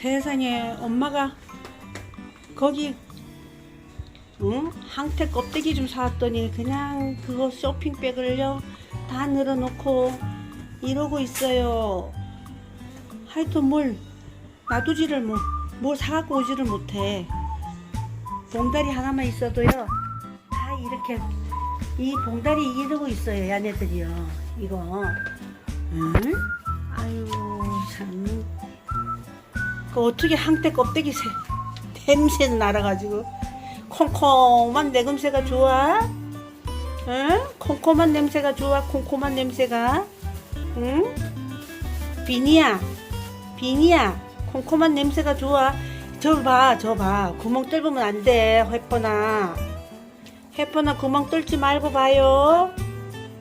세상에 엄마가 거기 응? 항태 껍데기 좀 사왔더니 그냥 그거 쇼핑백을요 다 늘어놓고 이러고 있어요. 하여튼 뭘 놔두지를 뭐, 뭘 사갖고 오지를 못해. 봉다리 하나만 있어도요 다 이렇게 이 봉다리 이러고 있어요 야네들이요 이거 응? 아유 참 그 어떻게 항태 껍데기 새, 냄새 날아가지고. 콩콩한 내금새가 좋아? 응? 콩콩한 냄새가 좋아? 콩콩한 냄새가? 응? 비니야 비니야 콩콩한 냄새가 좋아? 저 봐 저 봐. 구멍 뚫으면 안돼 햇퍼나 햇퍼나 구멍 뚫지 말고 봐요.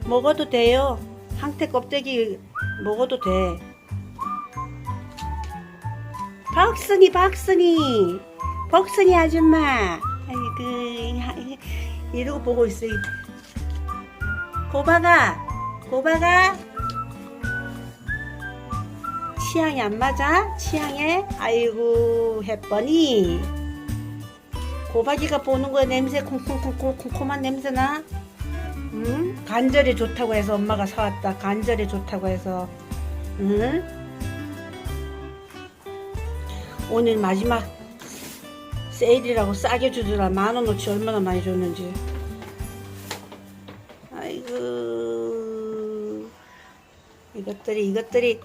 먹어도 돼요. 항태 껍데기 먹어도 돼 박순이 박순이 박순이 아줌마 아이고 이러고 보고 있어 고바가 고바가 취향이 안 맞아? 취향에? 아이고 햇번이 고박이가 보는 거에 냄새 콩콩콩콩 콩콩한 냄새나? 응? 관절에 좋다고 해서 엄마가 사왔다 관절에 좋다고 해서 응? 오늘 마지막 세일이라고 싸게 주더라. 만 원어치 얼마나 많이 줬는지. 아이고. 이것들이 이것들이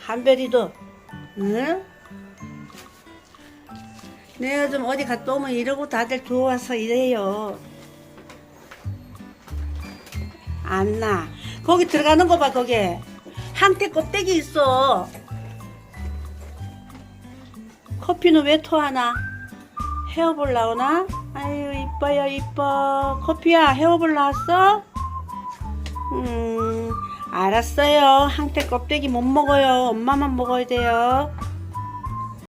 한별이도 응? 내가 좀 어디 갔다 오면 이러고 다들 좋아서 이래요. 안나. 거기 들어가는 거 봐 거기 한테 껍데기 있어 커피는 왜 토하나? 헤어볼 나오나? 아유 이뻐요 이뻐. 커피야 헤어볼 나왔어? 음 알았어요. 항태 껍데기 못 먹어요. 엄마만 먹어야 돼요